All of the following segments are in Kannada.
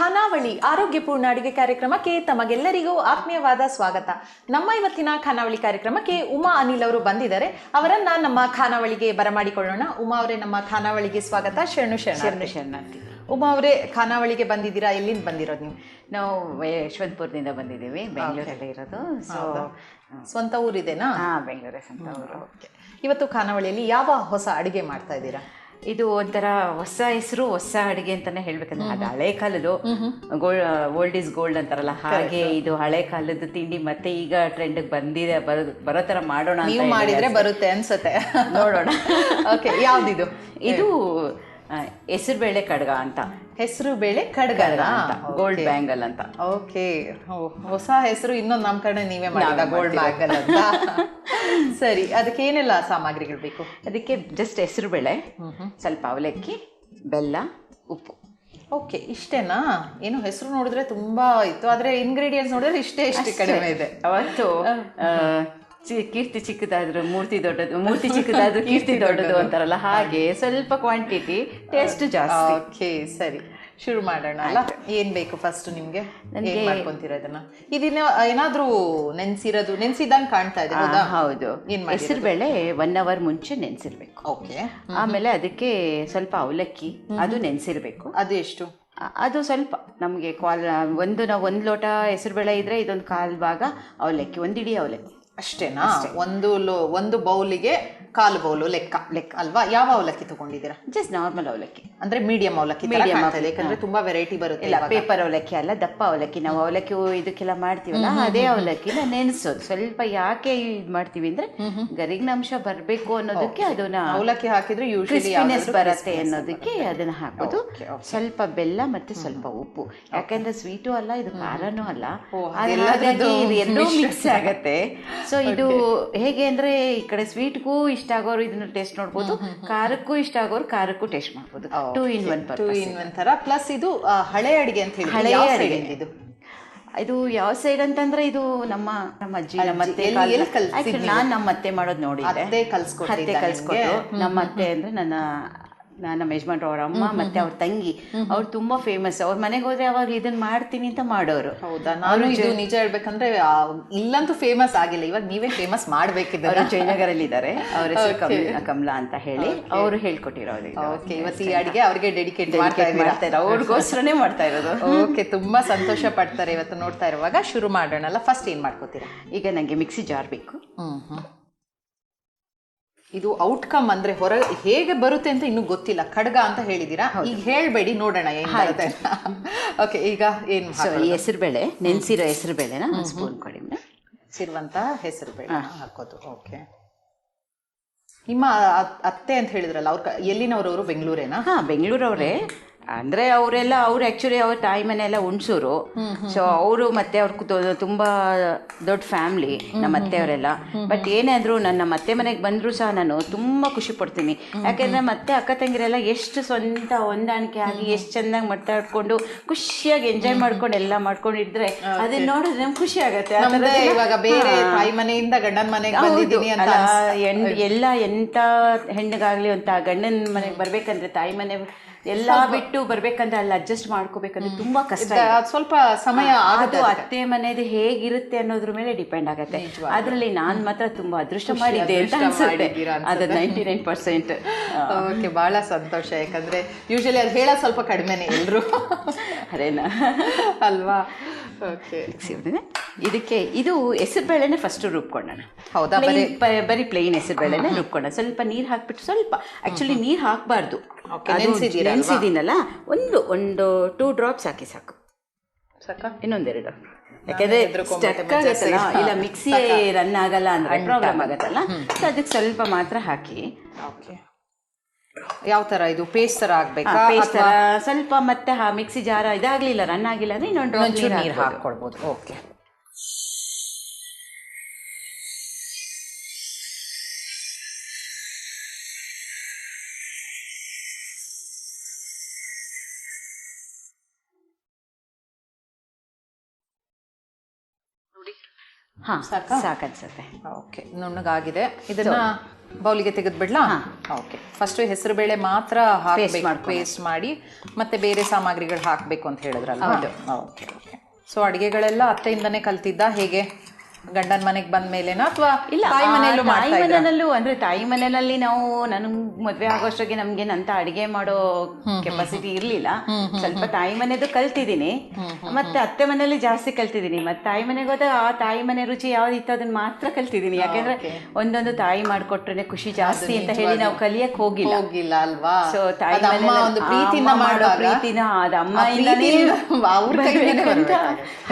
ಖಾನಾವಳಿ ಆರೋಗ್ಯಪೂರ್ಣ ಅಡುಗೆ ಕಾರ್ಯಕ್ರಮಕ್ಕೆ ತಮಗೆಲ್ಲರಿಗೂ ಆತ್ಮೀಯವಾದ ಸ್ವಾಗತ. ನಮ್ಮ ಇವತ್ತಿನ ಖಾನಾವಳಿ ಕಾರ್ಯಕ್ರಮಕ್ಕೆ ಉಮಾ ಅನಿಲ್ ಅವರು ಬಂದಿದ್ದಾರೆ. ಅವರನ್ನ ನಮ್ಮ ಖಾನಾವಳಿಗೆ ಬರಮಾಡಿಕೊಳ್ಳೋಣ. ಉಮಾ ಅವರೇ ನಮ್ಮ ಖಾನಾವಳಿಗೆ ಸ್ವಾಗತ. ಶರಣು ಶರಣು ಶರಣ ಶರಣಾರ್ಥಿ. ಉಮಾ ಅವರೇ ಖಾನಾವಳಿಗೆ ಬಂದಿದ್ದೀರಾ? ಎಲ್ಲಿಂದ ಬಂದಿರೋದು ನೀವು? ನಾವು ಯಶವಂತಪುರದಿಂದ ಬಂದಿದ್ದೀವಿ. ಬೆಂಗಳೂರಲ್ಲಿ ಇರೋದು. ಸೊ ಸ್ವಂತ ಊರಿದೆನಾ? ಹಾ ಬೆಂಗಳೂರೇ ಸ್ವಂತ ಊರು. ಇವತ್ತು ಖಾನಾವಳಿಯಲ್ಲಿ ಯಾವ ಹೊಸ ಅಡುಗೆ ಮಾಡ್ತಾ ಇದ್ದೀರಾ? ಇದು ಒಂಥರ ಹೊಸ ಹೆಸರು ಹೊಸ ಅಡುಗೆ ಅಂತಾನೆ ಹೇಳ್ಬೇಕಂದ್ರೆ ಅದು ಹಳೆ ಕಾಲದ್ದು. ಗೋಲ್ಡ್ ಓಲ್ಡ್ ಇಸ್ ಗೋಲ್ಡ್ ಅಂತಾರಲ್ಲ. ಹಾಗೆ ಇದು ಹಳೆ ಕಾಲದ ತಿಂಡಿ ಮತ್ತೆ ಈಗ ಟ್ರೆಂಡ್ ಬಂದಿದೆ. ಬರೋ ಬರೋ ತರ ಮಾಡೋಣ ಮಾಡಿದ್ರೆ ಬರುತ್ತೆ ಅನ್ಸುತ್ತೆ. ನೋಡೋಣ. ಓಕೆ ಯಾವ್ದಿದು? ಇದು ಹೆಸರುಬೇಳೆ ಕಡ್ಗ ಅಂತ. ಹೆಸರು ಬೇಳೆ ಕಡ್ಗ ಅಂತ ಗೋಲ್ಡ್ ಬ್ಯಾಂಗಲ್ ಅಂತ. ಓಕೆ. ಹೊಸ ಹೆಸರು ಇನ್ನೊಂದು ನಾಮಕರಣ ನೀವೇ ಮಾಡಿದ ಗೋಲ್ಡ್ ಬ್ಯಾಂಗಲ್ ಅಂತ. ಸರಿ ಅದಕ್ಕೆ ಏನೆಲ್ಲ ಸಾಮಗ್ರಿಗಳು ಬೇಕು? ಅದಕ್ಕೆ ಜಸ್ಟ್ ಹೆಸರುಬೇಳೆ ಸ್ವಲ್ಪ ಅವಲಕ್ಕಿ ಬೆಲ್ಲ ಉಪ್ಪು. ಓಕೆ ಇಷ್ಟೇನಾ? ಏನು ಹೆಸರು ನೋಡಿದ್ರೆ ತುಂಬಾ ಇತ್ತು. ಆದ್ರೆ ಇಂಗ್ರೀಡಿಯೆಂಟ್ಸ್ ನೋಡಿದ್ರೆ ಇಷ್ಟೇ ಇಷ್ಟೇ ಕಡಿಮೆ ಇದೆ. ಅವತ್ತು ಚಿ- ಕೀರ್ತಿ ಚಿಕ್ಕದಾದ್ರು ಮೂರ್ತಿ ದೊಡ್ಡದು ಮೂರ್ತಿ ಚಿಕ್ಕದಾದ್ರು ಕೀರ್ತಿ ದೊಡ್ಡದು ಅಂತಾರಲ್ಲ ಹಾಗೆ ಸ್ವಲ್ಪ ಕ್ವಾಂಟಿಟಿ ಟೇಸ್ಟ್ ಜಾಸ್ತಿ. ಓಕೆ ಸರಿ. ಶುರು ಮಾಡೋಣ ಅಲ್ಲ? ಏನ್ ಬೇಕು ಫಸ್ಟ್ ನಿಮ್ಗೆ? ಏನ್ ಮಾಡ್ಕೊಂತೀರ ಇದನ್ನ? ಇದನ್ನ ಏನಾದ್ರೂ ನೆನ್ಸಿರೋದು ನೆನ್ಸಿದಂಗ್ ಕಾಣ್ತಾ ಇದೆ ಹೌದಾ? ಹೌದು. ಹೆಸರು ಬೇಳೆ ಒನ್ ಅವರ್ ಮುಂಚೆ ನೆನ್ಸಿರ್ಬೇಕು. ಓಕೆ ಆಮೇಲೆ ಅದಕ್ಕೆ ಸ್ವಲ್ಪ ಅವಲಕ್ಕಿ ಅದು ನೆನ್ಸಿರ್ಬೇಕು. ಅದು ಎಷ್ಟು? ಅದು ಸ್ವಲ್ಪ ನಮಗೆ ಕ್ವಾಲ್ ಒಂದು ನಾವು ಒಂದು ಲೋಟ ಹೆಸರುಬೇಳೆ ಇದ್ರೆ ಇದೊಂದು ಕಾಲು ಭಾಗ ಅವಲಕ್ಕಿ ಒಂದಿಡೀ ಅವಲಕ್ಕಿ. ಅಷ್ಟೇನಾ? ಒಂದು ಲೋ ಒಂದು ಬೌಲಿಗೆ ಕಾಲು ಬೌಲು ಲೆಕ್ಕ ಲೆಕ್ಕ ಅಲ್ವಾ? ಯಾವ ಅವಲಕ್ಕಿ ತಗೊಂಡಿದ್ದೀರಾ? ಜಸ್ಟ್ ನಾರ್ಮಲ್ ಅವಲಕ್ಕಿ. ಅಂದ್ರೆ ಮೀಡಿಯಂ ಅವಲಕ್ಕಿ ಮೀಡಿಯಂ Medium ಯಾಕಂದ್ರೆ ತುಂಬಾ ವೆರೈಟಿ ಬರುತ್ತೆ ಇಲ್ಲ ಪೇಪರ್ ಅವಲಕ್ಕಿ ಅಲ್ಲ ದಪ್ಪ ಅವಲಕ್ಕಿ. ನಾವು ಅವಲಕ್ಕಿ ಇದಕ್ಕೆಲ್ಲ ಮಾಡ್ತೀವಲ್ಲ ಅದೇ ಅವಲಕ್ಕಿನ ನೆನೆಸೋದು. ಸ್ವಲ್ಪ ಯಾಕೆ ಇದು ಮಾಡ್ತೀವಿ ಅಂದ್ರೆ ಗರಿಗಿನ ಅಂಶ ಬರಬೇಕು ಅನ್ನೋದಕ್ಕೆ ಅದನ್ನ ಅವಲಕ್ಕಿ ಹಾಕಿದ್ರೆ ಯೂಶಲಿ ಕ್ರಿಸ್ಪಿನೆಸ್ ಬರುತ್ತೆ ಅನ್ನೋದಕ್ಕೆ ಅದನ್ನ ಹಾಕೋದು. ಸ್ವಲ್ಪ ಬೆಲ್ಲ ಮತ್ತೆ ಸ್ವಲ್ಪ ಉಪ್ಪು. ಯಾಕಂದ್ರೆ ಸ್ವೀಟು ಅಲ್ಲ ಇದು ಖಾರನೂ ಅಲ್ಲ. ಆದ್ರೆ ಹಾಗಾಗಿ ಇದು ಎರಡೂ ಮಿಕ್ಸ್ ಆಗತ್ತೆ. ಸೊ ಇದು ಹೇಗೆ ಅಂದ್ರೆ ಈ ಕಡೆ ಸ್ವೀಟ್ಗೂ ಇಷ್ಟ ಆಗೋರು ಇದನ್ನ ಟೇಸ್ಟ್ ನೋಡ್ಬೋದು. ಖಾರಕ್ಕೂ ಇಷ್ಟ ಆಗೋರು ಖಾರಕ್ಕೂ ಟೇಸ್ಟ್ ಮಾಡ್ಬೋದು. Two in one two in one ತರ. ಪ್ಲಸ್ ಇದು ಹಳೆ ಅಡಿಗೆ ಅಂತ ಹೇಳಿ ಹಳೆ ಅಡಿಗೆ. ಇದು ಇದು? ಯಾವ ಸೈಡ್ ಅಂತಂದ್ರೆ ಇದು ನಮ್ಮ ನಮ್ಮ ಅಜ್ಜಿ ನಮ್ಮ ಅತ್ತೆ ನಾನ್ ನಮ್ಮ ಅತ್ತೆ ಮಾಡೋದು ನೋಡಿದ್ದೆ. ಅತ್ತೆ ಕಲ್ಸ್ಕೊಟ್ಟೆ ನಮ್ಮ ಅತ್ತೆ ಅಂದ್ರೆ ನನ್ನ ನಮ್ಮ ಯಜಮಾನ್ರು ಅವ್ರ ಅಮ್ಮ ಮತ್ತೆ ಅವ್ರ ತಂಗಿ. ಅವ್ರು ತುಂಬಾ ಫೇಮಸ್ ಅವ್ರ ಮನೆಗೆ ಹೋದ್ರೆ ಅವಾಗ ಇದನ್ನ ಮಾಡ್ತೀನಿ ಅಂತ ಮಾಡೋರು. ಹೌದಾ? ನಾನು ಇದು ನಿಜ ಹೇಳ್ಬೇಕಂದ್ರೆ ಇಲ್ಲಂತೂ ಫೇಮಸ್ ಆಗಿಲ್ಲ. ಇವಾಗ ನೀವೇ ಫೇಮಸ್ ಮಾಡ್ಬೇಕಿದ್ದಾರೆ. ಜಯನಗರ ಜಯನಗರಲ್ಲಿ ಇದ್ದಾರೆ ಅವ್ರ ಹೆಸರು ಕಮಲ ಅಂತ ಹೇಳಿ ಅವರು ಹೇಳ್ಕೊಟ್ಟಿರೋದು ಅವ್ರಿಗೆ ಓಕೆ ಇವತ್ತು ಈ ಅಡಿಗೆ ಅವ್ರಿಗೆ ಡೆಡಿಕೇಟ್ ಮಾಡ್ತಾ ಇದ್ದೀರಾ? ಅವ್ರಿಗೋಸ್ಕರನೇ ಮಾಡ್ತಾ ಇರೋದು. ಓಕೆ ತುಂಬಾ ಸಂತೋಷ ಪಡ್ತಾರೆ ಇವತ್ತು ನೋಡ್ತಾ ಇರುವಾಗ. ಶುರು ಮಾಡೋಣಲ್ಲ. ಫಸ್ಟ್ ಏನ್ ಮಾಡ್ಕೋತೀರಾ? ಈಗ ನಂಗೆ ಮಿಕ್ಸಿ ಜಾರ್ ಬೇಕು. ಇದು ಔಟ್ಕಮ್ ಅಂದ್ರೆ ಹೊರ ಹೇಗೆ ಬರುತ್ತೆ ಅಂತ ಇನ್ನು ಗೊತ್ತಿಲ್ಲ. ಖಡ್ಗ ಅಂತ ಹೇಳಿದೀರಾ? ಈಗ ಹೇಳ್ಬೇಡಿ ನೋಡೋಣ ಏನ್ ಬರುತ್ತೆ ಓಕೆ ಈಗ ಏನ್ ಹೆಸರುಬೇಳೆ ನೆನ್ಸಿರೋ ಹೆಸರುಬೇಳೆನ ಸ್ಪೂನ್ ಕೊಡಿ ಸಿರುವಂತ ಹಾಕಿರುವಂತ ಹೆಸರು ಬೇಡ ಹಾಕೋದು. ಓಕೆ ನಿಮ್ಮ ಅತ್ತೆ ಅಂತ ಹೇಳಿದ್ರಲ್ಲ ಅವ್ರ ಎಲ್ಲಿನವ್ರವ್ರು? ಬೆಂಗಳೂರೇನಾ? ಹಾ ಬೆಂಗಳೂರವ್ರೆ. ಅಂದ್ರೆ ಅವರೆಲ್ಲ ಅವ್ರು ಆಕ್ಚುಲಿ ಅವ್ರ ತಾಯಿ ಮನೆಯೆಲ್ಲ ಎಲ್ಲ ಹುಣಸೂರು ಸೊ ಅವರು ಮತ್ತೆ ಅವ್ರ ತುಂಬಾ ದೊಡ್ಡ ಫ್ಯಾಮಿಲಿ ನಮ್ಮ ಅತ್ತೆಯವರೆಲ್ಲ. ಬಟ್ ಏನೇ ಅಂದ್ರು ನನ್ನ ಮತ್ತೆ ಮನೆಗೆ ಬಂದ್ರು ಸಹ ನಾನು ತುಂಬಾ ಖುಷಿ ಪಡ್ತೀನಿ. ಯಾಕೆಂದ್ರೆ ಮತ್ತೆ ಅಕ್ಕ ತಂಗಿರೆಲ್ಲ ಎಷ್ಟು ಸ್ವಂತ ಹೊಂದಾಣಿಕೆ ಆಗಿ ಎಷ್ಟು ಚೆನ್ನಾಗಿ ಮಾತಾಡ್ಕೊಂಡು ಖುಷಿಯಾಗಿ ಎಂಜಾಯ್ ಮಾಡ್ಕೊಂಡು ಎಲ್ಲ ಮಾಡ್ಕೊಂಡಿದ್ರೆ ಅದನ್ನ ನೋಡಿದ್ರೆ ನಮ್ಗೆ ಖುಷಿ ಆಗತ್ತೆ. ಇವಾಗ ಬೇರೆ ತಾಯಿ ಮನೆಯಿಂದ ಗಂಡನ ಮನೆಗೆ ಬಂದಿದ್ದೀನಿ ಅಂತ ಎಲ್ಲ ಎಂತ ಹೆಣ್ಣಿಗಾಗ್ಲಿ ಅಂತ ಗಂಡನ ಮನೆಗೆ ಬರ್ಬೇಕಂದ್ರೆ ತಾಯಿ ಮನೆ ಎಲ್ಲ ಬಿಟ್ಟು ಬರ್ಬೇಕಂದ್ರೆ ಅಲ್ಲಿ ಅಡ್ಜಸ್ಟ್ ಮಾಡ್ಕೋಬೇಕಂದ್ರೆ ತುಂಬಾ ಕಷ್ಟ. ಸ್ವಲ್ಪ ಸಮಯ ಅದು ಅತ್ತೆ ಮನೆಯದು ಹೇಗಿರುತ್ತೆ ಅನ್ನೋದ್ರ ಮೇಲೆ ಡಿಪೆಂಡ್ ಆಗುತ್ತೆ. ಅದ್ರಲ್ಲಿ ನಾನ್ ಮಾತ್ರ ತುಂಬಾ ಅದೃಷ್ಟ ಮಾಡಿದ್ದೆ ಅಂತ ಅನ್ಸುತ್ತೆ. ಅದು ನೈಂಟಿ ನೈನ್ ಪರ್ಸೆಂಟ್ ಓಕೆ ಬಹಳ ಸಂತೋಷ. ಯಾಕಂದ್ರೆ ಯೂಶಲಿ ಅದು ಹೇಳೋ ಸ್ವಲ್ಪ ಕಡಿಮೆನೆ ಎಲ್ರು. ಅರೇನಾ. ಅಲ್ವಾ? ಓಕೆ. ಇದಕ್ಕೆ ಇದು ಹೆಸರುಬೇಳೆನೆ ಫಸ್ಟ್ ರುಬ್ಕೊಳ್ಳೋಣ ಹೌದಾ? ಬರೀ ಬರೀ ಪ್ಲೇನ್ ಹೆಸರುಬೇಳೆನೆ ರುಬ್ಕೊಂಡ ಸ್ವಲ್ಪ ನೀರು ಹಾಕ್ಬಿಟ್ಟು ಸ್ವಲ್ಪ ಆಕ್ಚುಲಿ ನೀರು ಹಾಕ್ಬಾರ್ದು. ನೆನೆಸಿದ್ದೀನಲ್ಲ? ಒಂದು ಒಂದು ಟೂ ಡ್ರಾಪ್ಸ್ ಹಾಕಿ ಸಾಕು. ಸಾಕ? ಇನ್ನೊಂದೆರಡು. ಯಾಕಂದ್ರೆ ಇಲ್ಲ ಮಿಕ್ಸಿ ರನ್ ಆಗಲ್ಲ ಅಂದ್ರೆ ಪ್ರಾಬ್ಲಮ್ ಆಗತ್ತಲ್ಲ. ಸೊ ಅದಕ್ಕೆ ಸ್ವಲ್ಪ ಮಾತ್ರ ಹಾಕಿ. ಓಕೆ ಯಾವ ತರ ಇದು? ಪೇಸ್ಟ್ ತರ ಆಗ್ಬೇಕಾ? ಪೇಸ್ಟ್ ತರ. ಸ್ವಲ್ಪ ಮತ್ತೆ ಮಿಕ್ಸಿ ಜಾರ ಇದಾಗ್ಲಿಲ್ಲ ರನ್ ಆಗಿಲ್ಲ ಅಂದ್ರೆ ಇನ್ನೊಂದು ನೀರು ಹಾಕೊಳ್ಬೋದು ಓಕೆ ಹಾ ಸಾಕಾ? ಸಾಕನ್ಸುತ್ತೆ. ಓಕೆ ನುಣ್ಣಗಾಗಿದೆ. ಇದನ್ನ ಬೌಲಿಗೆ ತೆಗೆದ್ಬಿಡ್ಲಾ? ಓಕೆ ಫಸ್ಟ್ ಹೆಸರು ಬೇಳೆ ಮಾತ್ರ ಹಾಕಬೇಕು ಪೇಸ್ಟ್ ಮಾಡಿ ಮತ್ತೆ ಬೇರೆ ಸಾಮಗ್ರಿಗಳು ಹಾಕಬೇಕು ಅಂತ ಹೇಳಿದ್ರಲ್ಲ ಓಕೆ ಓಕೆ. ಸೊ ಅಡಿಗೆಗಳೆಲ್ಲ ಅತ್ತೆಯಿಂದನೇ ಕಲ್ತಿದ್ದ ಹೇಗೆ? ಗಂಡನ ಮನೆಗೆ ಬಂದ ಮೇಲೆನಾ ಅಥವಾ ಇಲ್ಲ ತಾಯಿ ಮನೆಯಲ್ಲೂ ತಾಯಿ ಮನೆಯಲ್ಲೂ ಅಂದ್ರೆ ತಾಯಿ ಮನೆಯಲ್ಲಿ ನಾವು ನನಗೆ ಮದ್ವೆ ಆಗೋಷ್ಟಿಗೆ ನಮ್ಗೆ ಅಂತ ಅಡಿಗೆ ಮಾಡೋ ಕೆಪಾಸಿಟಿ ಇರ್ಲಿಲ್ಲ. ಸ್ವಲ್ಪ ತಾಯಿ ಮನೆದು ಕಲ್ತಿದ್ದೀನಿ. ಮತ್ತೆ ಅತ್ತೆ ಮನೆಯಲ್ಲಿ ಜಾಸ್ತಿ ಕಲ್ತಿದ್ದೀನಿ. ಮತ್ತೆ ತಾಯಿ ಮನೆಗೆ ಹೋದಾಗ ಆ ತಾಯಿ ಮನೆ ರುಚಿ ಯಾವ್ದಿತ್ತು ಅದನ್ನ ಮಾತ್ರ ಕಲ್ತಿದ್ದೀನಿ. ಯಾಕಂದ್ರೆ ಒಂದೊಂದು ತಾಯಿ ಮಾಡ್ಕೊಟ್ರೆ ಖುಷಿ ಜಾಸ್ತಿ ಅಂತ ಹೇಳಿ ನಾವು ಕಲಿಯಕ್ ಹೋಗಿಲ್ಲ. ಹೋಗಿಲ್ಲ ಅಲ್ವಾ? ಸೊ ತಾಯಿ ಒಂದು ಪ್ರೀತಿನ ಮಾಡೋ ಪ್ರೀತಿನ ಅದ ಅಮ್ಮ.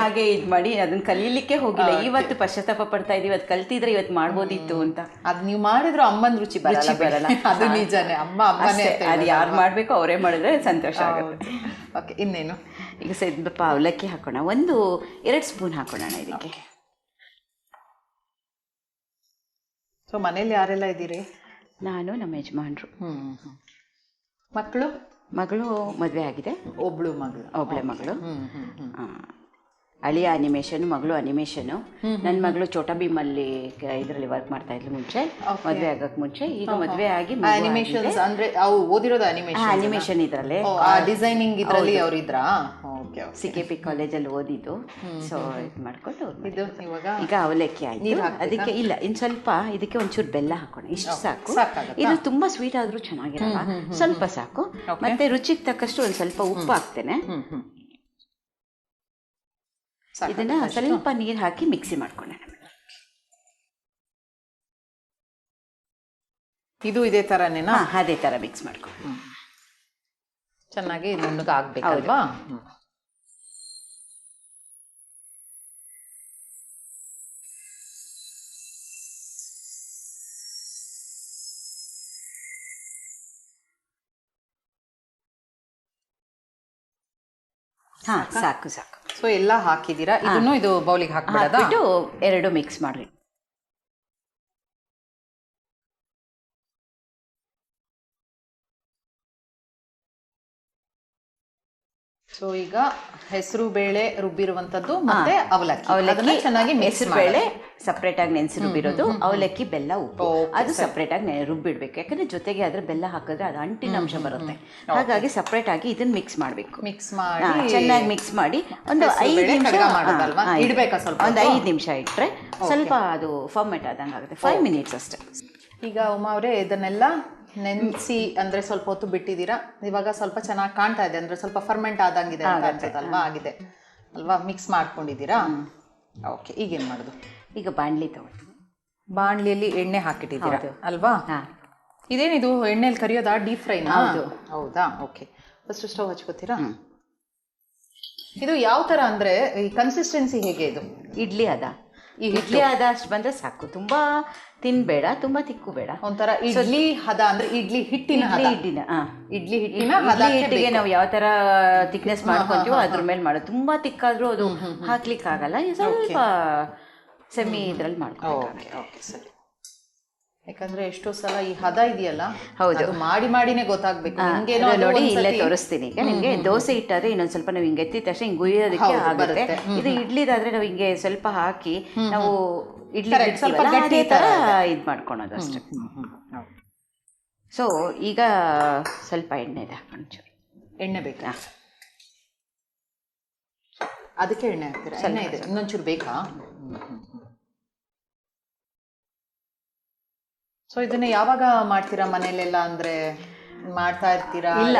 ಹಾಗೆ ಇದ್ ಮಾಡಿ ಅದನ್ನ ಕಲಿಯಲಿಕ್ಕೆ ಹೋಗಿಲ್ಲ. ಇವತ್ತು ಪಶ್ಚಾತ್ತಾಪ ಪಡ್ತಾ ಇದೀವಿ ಅದು ಕಲ್ತಿದ್ರೆ ಇವತ್ತು ಮಾಡ್ಬೋದಿತ್ತು ಅಂತ. ಅದ್ ನೀವು ಮಾಡಿದ್ರು ಅಮ್ಮನ ರುಚಿ ರುಚಿ ಬರಲ್ಲ. ಅದು ನಿಜಾನೇ ಅಮ್ಮ ಅಮ್ಮನೇ ಅದು ಯಾರು ಮಾಡ್ಬೇಕು ಅವರೇ ಮಾಡಿದ್ರೆ ಸಂತೋಷ ಆಗುತ್ತೆ. ಓಕೆ ಇನ್ನೇನು? ಈಗ ಸ್ವಲ್ಪ ಅವಲಕ್ಕಿ ಹಾಕೋಣ. ಒಂದು ಎರಡು ಸ್ಪೂನ್ ಹಾಕೋಣ ಇದಕ್ಕೆ. ಸೊ ಮನೇಲಿ ಯಾರೆಲ್ಲ ಇದ್ದೀರಿ? ನಾನು ನಮ್ಮ ಯಜಮಾನ್ರು. ಹ್ಮ್ ಮಕ್ಕಳು? ಮಗಳು ಮದುವೆ ಆಗಿದೆ. ಒಬ್ಳು ಮಗಳು. ಒಬ್ಳೆ ಮಗಳು. ಅಳಿಯ ಅನಿಮೇಷನ್ ಮಗಳು ಅನಿಮೇಷನ್ ನನ್ನ ಮಗಳು ಚೋಟಾ ಭೀಮಲ್ಲಿ ಇದರಲ್ಲಿ ವರ್ಕ್ ಮಾಡ್ತಾ ಇದ್ಲು ಮುಂಚೆ ಮದುವೆ ಆಗಕ್ ಮುಂಚೆ. ಈಗ ಮದುವೆ ಆಗಿ ಅನಿಮೇಷನ್ಸ್ ಅಂದ್ರೆ ಅವು ಓದಿರೋದು ಅನಿಮೇಷನ್ ಅನಿಮೇಷನ್ ಇದ್ರಲ್ಲೇ. ಆ ಡಿಸೈನಿಂಗ್ ಇದ್ರಲ್ಲಿ ಅವ್ರು ಇದ್ರಾ ಸಿ ಕೆ ಪಿ ಕಾಲೇಜಲ್ಲಿ ಓದಿದ್ದು. ಸೊ ಇದು ಮಾಡ್ಕೊಂಡು ಇದು ಇವಾಗ ಈಗ ಅವಲಕ್ಕಿ ಆಯ್ತು. ಅದಕ್ಕೆ ಇಲ್ಲ ಇನ್ ಸ್ವಲ್ಪ ಇದಕ್ಕೆ ಒಂಚೂರು ಬೆಲ್ಲ ಹಾಕೋಣ. ಇಷ್ಟು ಸಾಕು. ಇದು ತುಂಬಾ ಸ್ವೀಟ್ ಆದ್ರೂ ಚೆನ್ನಾಗಿರಲ್ಲ. ಸ್ವಲ್ಪ ಸಾಕು. ಮತ್ತೆ ರುಚಿಗೆ ತಕ್ಕಷ್ಟು ಒಂದ್ ಸ್ವಲ್ಪ ಉಪ್ಪು ಹಾಕ್ತೇನೆ. ಇದನ್ನ ಸ್ವಲ್ಪ ನೀರು ಹಾಕಿ ಮಿಕ್ಸಿ ಮಾಡ್ಕೊಂಡೆ ಇದು ಇದೇ ತರನೇನಾ? ಹಾ ಅದೇ ತರ ಮಿಕ್ಸ್ ಮಾಡ್ಕೊಂಡು ಚೆನ್ನಾಗಿ ನುಣ್ಣಗೆ ಆಗ್ಬೇಕಲ್ವಾ? ಹಾ ಸಾಕು ಸಾಕು. ಸೊ ಎಲ್ಲ ಹಾಕಿದೀರಾ ಇದನ್ನು ಇದು ಬೌಲಿಗೆ ಹಾಕ್ಬಿಡೋದಾ? ಹಾಕ್ಬಿಟ್ಟು ಎರಡು ಮಿಕ್ಸ್ ಮಾಡಿ ಸೊ ಈಗ ಹೆಸರು ಬೇಳೆ ರುಬ್ಬಿರುವಂತದ್ದು ಮತ್ತೆ ಅವಲಕ್ಕಿ. ಅವಲಕ್ಕಿ ಚೆನ್ನಾಗಿ ಹೆಸರು ಬೇಳೆ ಸಪ್ರೇಟ್ ಆಗಿ ನೆನೆಸಿ ರುಬ್ಬಿರೋದು ಅವಲಕ್ಕಿ ಬೆಲ್ಲ ಉಪ್ಪು. ಅದು ಸಪ್ರೇಟ್ ಆಗಿ ರುಬ್ಬಿಡ್ಬೇಕು. ಯಾಕಂದ್ರೆ ಜೊತೆಗೆ ಅದ್ರ ಬೆಲ್ಲ ಹಾಕಿದ್ರೆ ಅದು ಅಂಟಿನ ಅಂಶ ಬರುತ್ತೆ. ಹಾಗಾಗಿ ಸಪ್ರೇಟ್ ಆಗಿ ಇದನ್ನ ಮಿಕ್ಸ್ ಮಾಡಬೇಕು. ಮಿಕ್ಸ್ ಮಾಡಿ ಚೆನ್ನಾಗಿ ಮಿಕ್ಸ್ ಮಾಡಿ. ಒಂದು ಐದು ನಿಮಿಷ. ಇಡ್ಬೇಕಾ ಸ್ವಲ್ಪ? ಒಂದು ಐದು ನಿಮಿಷ ಇಟ್ಟರೆ ಸ್ವಲ್ಪ ಅದು ಫರ್ಮೆಟ್ ಆದಂಗೆ ಆಗುತ್ತೆ ಫೈವ್ ಮಿನಿಟ್ಸ್ ಅಷ್ಟೇ. ಈಗ ಉಮಾ ಅವರೇ ಇದನ್ನೆಲ್ಲ ನೆನೆಸಿ ಅಂದ್ರೆ ಸ್ವಲ್ಪ ಹೊತ್ತು ಬಿಟ್ಟಿದ್ದೀರಾ? ಇವಾಗ ಸ್ವಲ್ಪ ಚೆನ್ನಾಗಿ ಕಾಣ್ತಾ ಇದೆ ಅಂದ್ರೆ ಸ್ವಲ್ಪ ಫರ್ಮೆಂಟ್ ಆದಂಗಿದೆ ಅಲ್ವಾ ಆಗಿದೆ. ಅಲ್ವಾ? ಮಿಕ್ಸ್ ಮಾಡ್ಕೊಂಡಿದ್ದೀರಾ? ಓಕೆ ಈಗೇನ್ ಮಾಡೋದು? ಈಗ ಬಾಣಲಿ ತಗೊಳ್ತೀನಿ. ಬಾಣಲಿಯಲ್ಲಿ ಎಣ್ಣೆ ಹಾಕಿಟ್ಟಿದ್ದೀರಾ? ಅಲ್ವಾ? ಇದೇನಿದು? ಎಣ್ಣೆಲಿ ಕರಿಯೋದಾ ಡೀಪ್ ಫ್ರೈ ಹೌದು. ಹೌದಾ? ಓಕೆ ಫಸ್ಟ್ ಸ್ಟವ್ ಹಚ್ಕೋತೀರಾ? ಇದು ಯಾವ ತರ ಅಂದ್ರೆ ಈ ಕನ್ಸಿಸ್ಟೆನ್ಸಿ ಹೇಗೆ ಇದು? ಇಡ್ಲಿ ಅದ. ಈ ಇಡ್ಲಿ ಆದಷ್ಟು ಅಷ್ಟು ಬಂದ್ರೆ ಸಾಕು. ತುಂಬಾ ತಿನ್ಬೇಡ ತುಂಬಾ ತಿಕ್ಕು ಬೇಡ ಒಂಥರ ಇಡ್ಲಿ ಹದ ಅಂದ್ರೆ ಇಡ್ಲಿ ಹಿಟ್ಟಿನ ಹದ. ಇಡ್ಲಿ ಹಿಟ್ಟಿನ ಇಡ್ಲಿ ಹಿಟ್ಟಿನ ಇಡ್ಲಿ ಹಿಟ್ಟಿಗೆ ನಾವು ಯಾವ ತರ ತಿಕ್ನೆಸ್ ಮಾಡ್ಕೊಂತೀವೋ ಅದ್ರ ಮೇಲೆ ಮಾಡೋದು. ತುಂಬಾ ತಿಕ್ಕಾದ್ರೂ ಅದು ಹಾಕ್ಲಿಕ್ಕೆ ಆಗಲ್ಲ ಸ್ವಲ್ಪ ಸೆಮಿ ಇದ್ರಲ್ಲಿ ಮಾಡ್ಕೊಂಡು ಓಕೆ ಓಕೆ ಸರಿ. ಯಾಕಂದ್ರೆ ಎಷ್ಟೋ ಸಲ ಈ ಹದ ಇದೆಯಲ್ಲ ಹೌದು. ಮಾಡಿ ಮಾಡಿನೇ ಗೊತ್ತಾಗ್ಬೇಕು. ಹಿಂಗೇನೋ ನೋಡಿ ಇಲ್ಲೇ ತೋರಿಸ್ತೀನಿ. ಈಗ ನಿಮ್ಗೆ ದೋಸೆ ಇಟ್ಟಾದ್ರೆ ಇನ್ನೊಂದ್ ಸ್ವಲ್ಪ ನಾವು ಹಿಂಗೆ ಎತ್ತಿದ ತಕ್ಷಣ ಹಿಂಗೆ ಗುಯ್ಯೋದಕ್ಕೆ ಆಗುತ್ತೆ. ಇದು ಇಡ್ಲಿದಾದ್ರೆ ನಾವು ಹಿಂಗೆ ಸ್ವಲ್ಪ ಹಾಕಿ ನಾವು ಇಡ್ಲಿ ಸ್ವಲ್ಪ ಗಟ್ಟಿ ತರ ಇದ್ ಮಾಡ್ಕೊಳೋದು ಅಷ್ಟೇ. ಸೊ ಈಗ ಸ್ವಲ್ಪ ಎಣ್ಣೆ ಹಾಕೊಂಡು ಎಣ್ಣೆ ಬೇಕಾ? ಅದಕ್ಕೆ ಎಣ್ಣೆ ಹಾಕ್ತೀರಾ? ಎಣ್ಣೆ ಇದೆ. ಇನ್ನೊಂಚೂರು ಬೇಕಾ? ಸೊ ಇದನ್ನ ಯಾವಾಗ ಮಾಡ್ತೀರಾ ಮನೇಲೆಲ್ಲ ಅಂದ್ರೆ ಮಾಡ್ತಾ ಇರ್ತೀರಾ? ಇಲ್ಲ